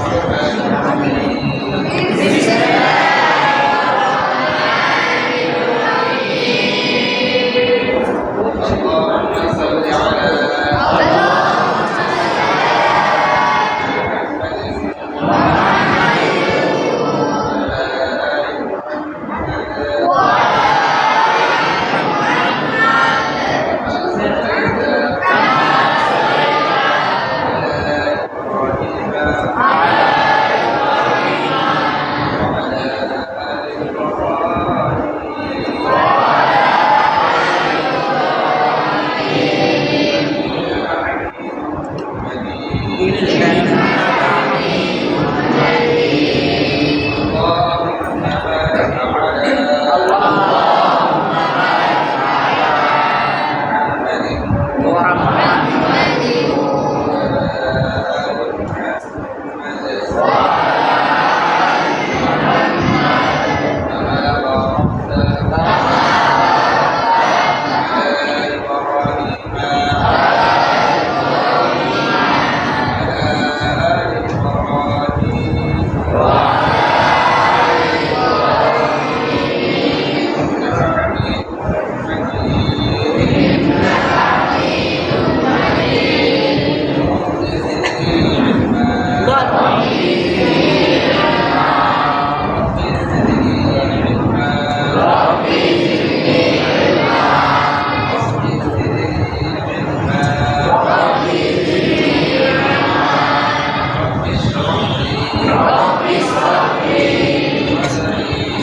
Amen.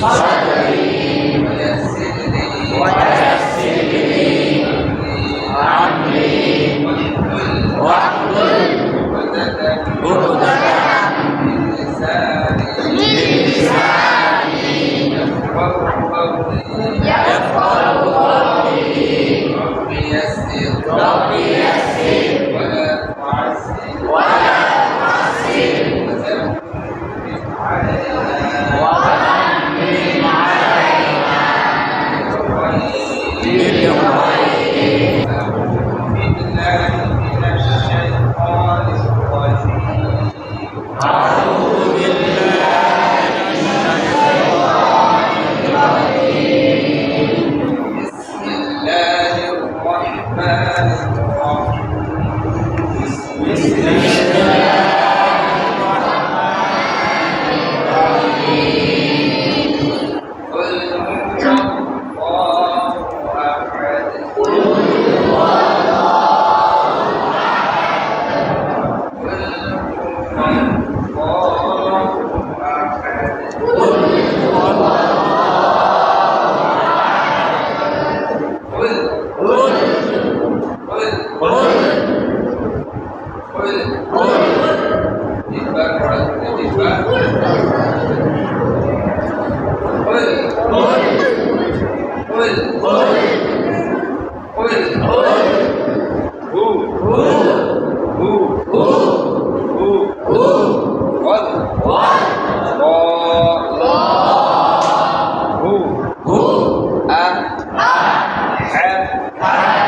주십시오. পারে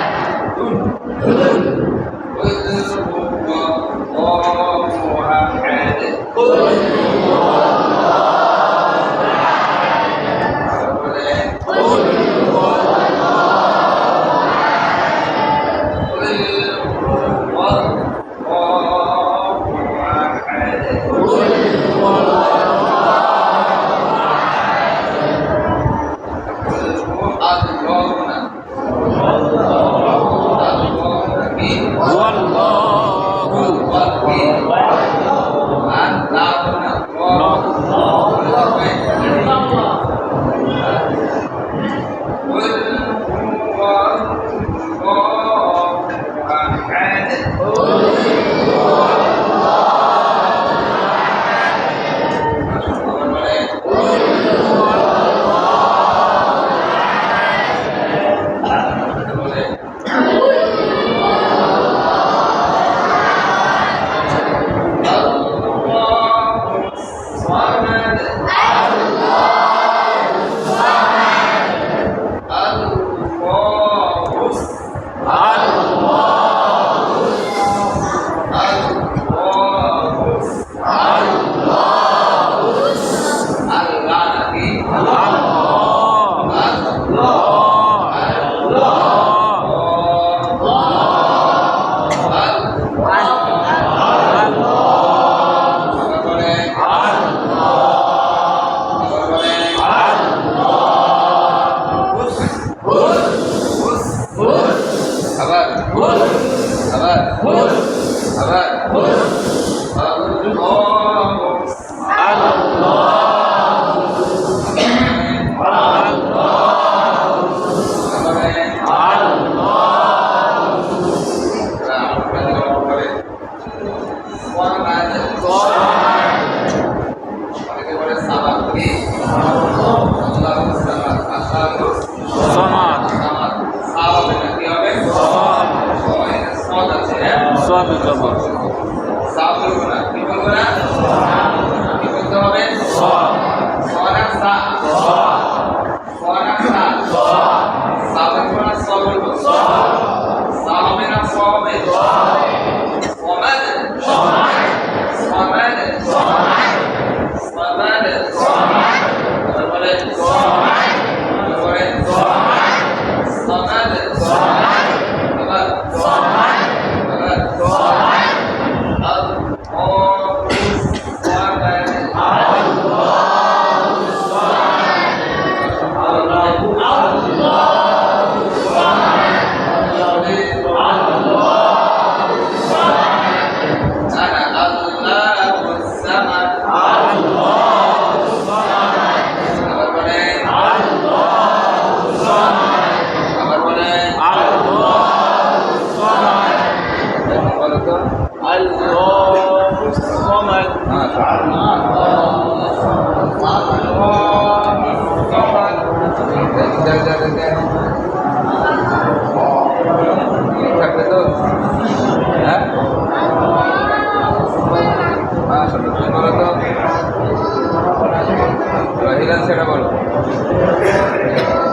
সেটা বলো।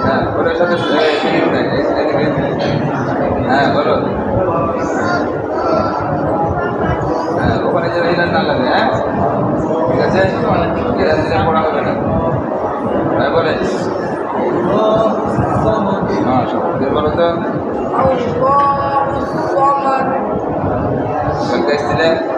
হ্যাঁ ওটার সাথে নাই হ্যাঁ বলো। হ্যাঁ ওখানে যেন হিরান না লাগে হ্যাঁ? ঠিক আছে? দিলে পড়া হবে না। হ্যাঁ বলে? হ্যাঁ শোনো বলো তো। কালকে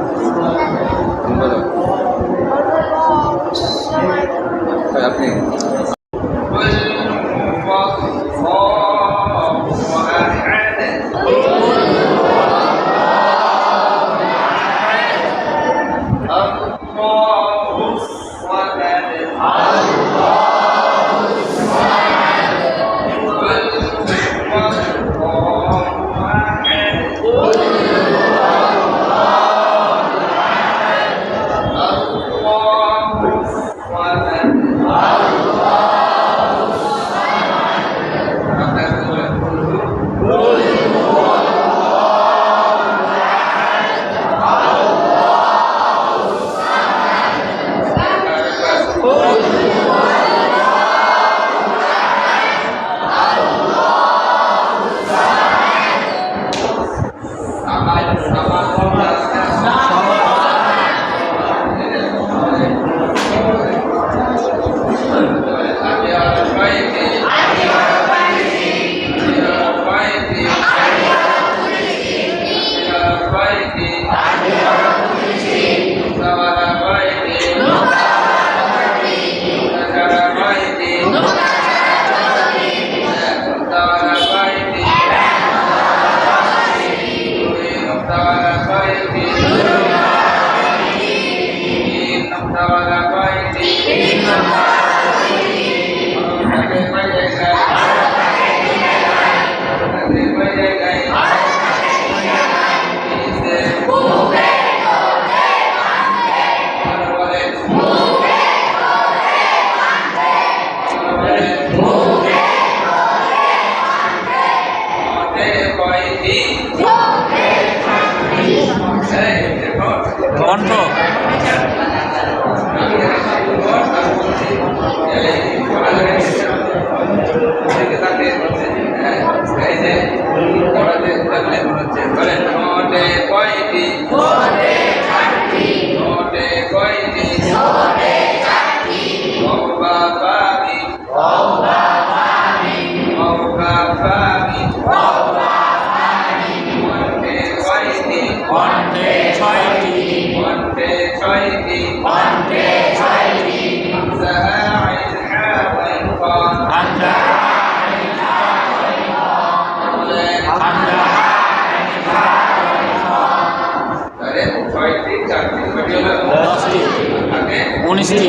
উনিশটি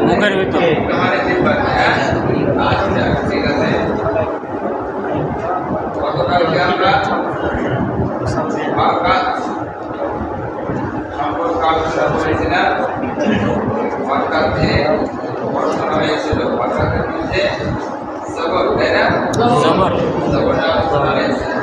মুখের ভিতর। গতকালকে আমরা বাকাত সম্পর্কে আলোচনা করেছিলাম বাকাতে Sabor. Sabor. Sabor.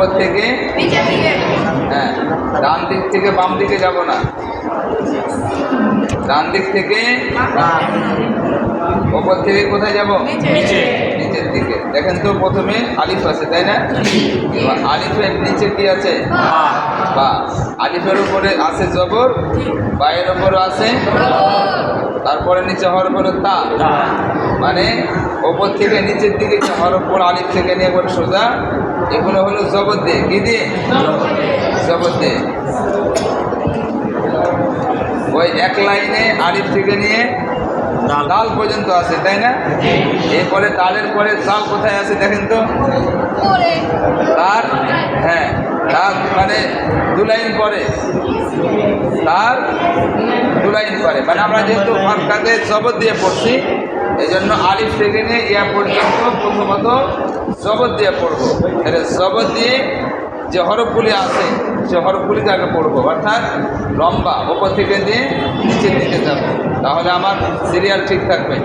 ওপর থেকে? হ্যাঁ ডান দিক থেকে বাম দিকে যাব না। ডান দিক থেকে? ওপর থেকে কোথায় যাব? নিচে। নিচের দিকে। দেখেন তো প্রথমে আলিফ আছে তাই না? এবার আলিফের নিচে কি আছে? বা। আলিফের উপরে আছে জবর বায়ের উপরে আছে। তারপরে নিচে হরফ হলো তা। মানে ওপর থেকে নিচের দিকে হরফ পড়ে আলিফ থেকে নিয়ে পরে সোজা এগুলো হলো জবর দিয়ে কি দিয়ে জবর দিয়ে ওই এক লাইনে আলিফ থেকে নিয়ে দাল দাল পর্যন্ত আছে তাই না? এরপরে দালের পরে চাল কোথায় আছে দেখেন তো? তার হ্যাঁ তার মানে দু লাইন পরে। তার দু লাইন পরে। মানে আমরা যেহেতু ফাঁকাতে জবর দিয়ে পড়ছি এই জন্য আলিফ থেকে নিয়ে ইয়া পর্যন্ত প্রথমত জবর দিয়ে পড়ব। তাহলে জবর দিয়ে যে হরফগুলি আছে সে হরফগুলিকে আগে পড়ব। অর্থাৎ লম্বা ওপর থেকে দিয়ে নিচের দিকে যাব। তাহলে আমার সিরিয়াল ঠিক থাকবে।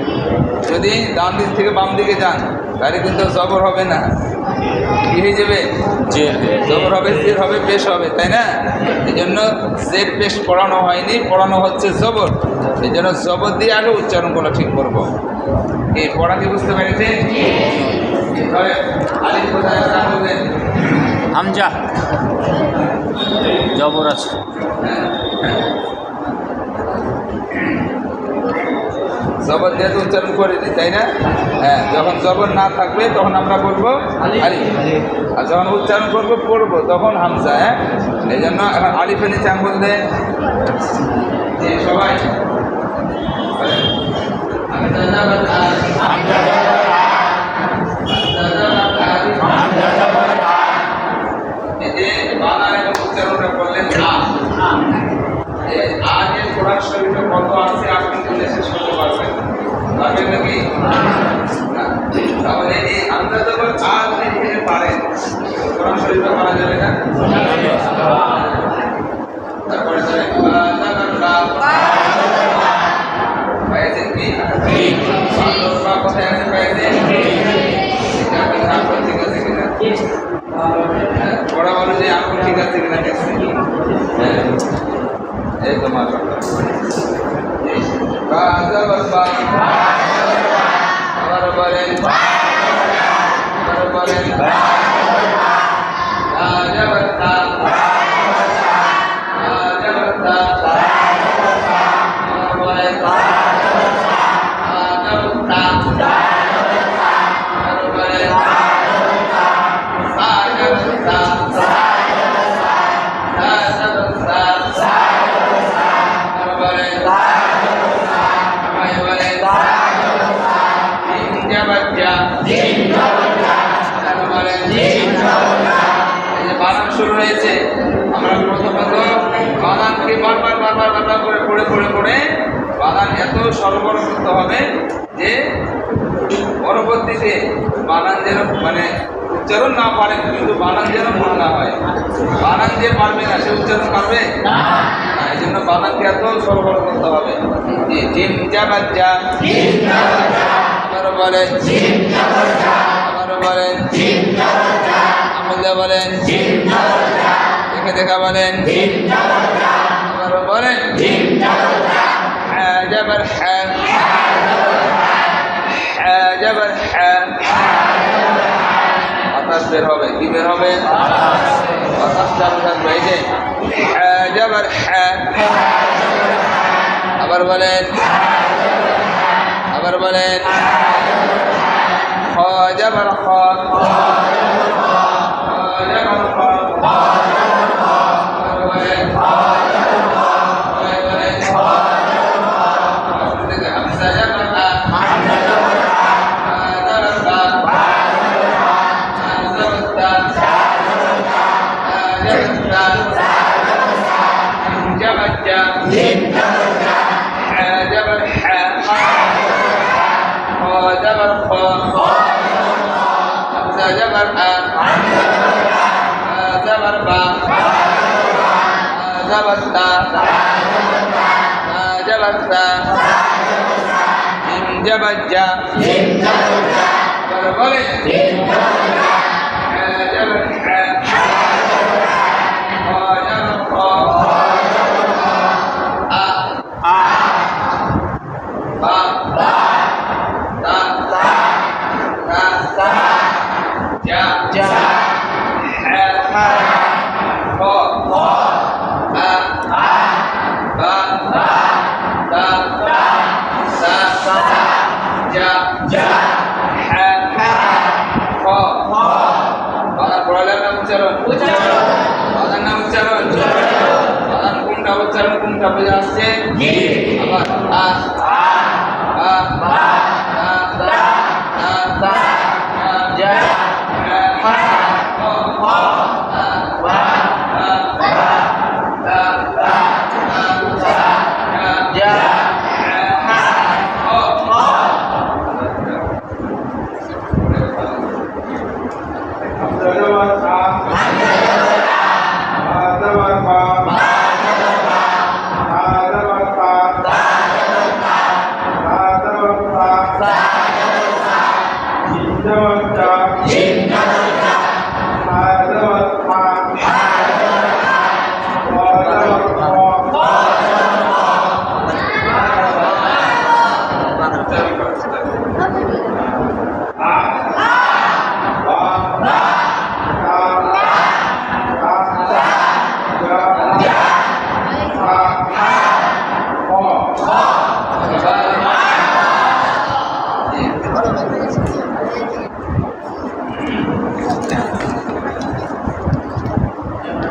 যদি ডান দিক থেকে বাম দিকে যান তাহলে কিন্তু জবর হবে না। কি হয়ে যাবে? জবর হবে জের হবে পেশ হবে তাই না? এই জন্য জের পেশ পড়ানো হয়নি পড়ানো হচ্ছে জবর। এই জন্য জবর দিয়ে আগে উচ্চারণগুলো ঠিক করব। এই পড়া কি বুঝতে পেরেছে? আলিফ কোথায় হামজা জবর আছে জবর দিয়ে তো উচ্চারণ করে দিই তাই না? হ্যাঁ যখন জবর না থাকবে তখন আমরা বলব আলিফ। আর যখন উচ্চারণ করব পড়ব তখন হামজা হ্যাঁ? এই জন্য এখন আলিফের নিচে আঙ্গুল দেয় সবাই তাহলে এই আমরা যখন আ যদি পারেন কোরআন শরীফে পারা যাবে না তারপরে যাবে বা যাবে বা পাইছেন কি ঠিক বাংলা বা কোথায় আছে পাইছেন এটা আপনার আঙ্গুল ঠিক আছে কিনা হ্যাঁ, পড়া অনুযায়ী আঙ্গুল ঠিক আছে কিনা দেখছি হ্যাঁ এই তো মাশাআল্লাহ বা যাবে বা আবার বলেন আবার বলেন রাজাবতা পড়ে পড়ে বানান এত সরবরাহ করতে হবে যে পরবর্তীতে বানান যেন মানে উচ্চারণ না পারে কিন্তু বানান যেন ভুল না হয়। বানান যে পারবে না সে উচ্চারণ পারবে? না। এই জন্য বানানকে এত সরবরাহ করতে হবে। যা বাচ্চা আবারও বলেন আবারও বলেন আমল বলেন। দেখে দেখা বলেন। বলেন। জবর জবর বাতাস বের হবে, কি বের হবে? বাতাস চালু থাকবে, এই যে। হ্যাঁ হ্যাঁ। আবার বলেন। আবার বলেন। খ, জবর খ জবর খ। জবজ্জা বলে আ উচ্চারণ বাগান নাম উচ্চারণ বাগান কোনটা উচ্চারণ কোনটা বোঝা আসছে? আবার আ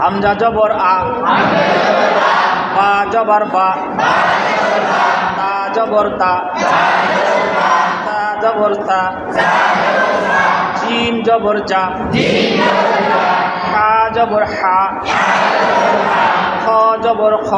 হামজা জবর আ বা জবর বা তা জবর তা তা জবর তা জিম জবর জা হা জবর হা খ জবর খ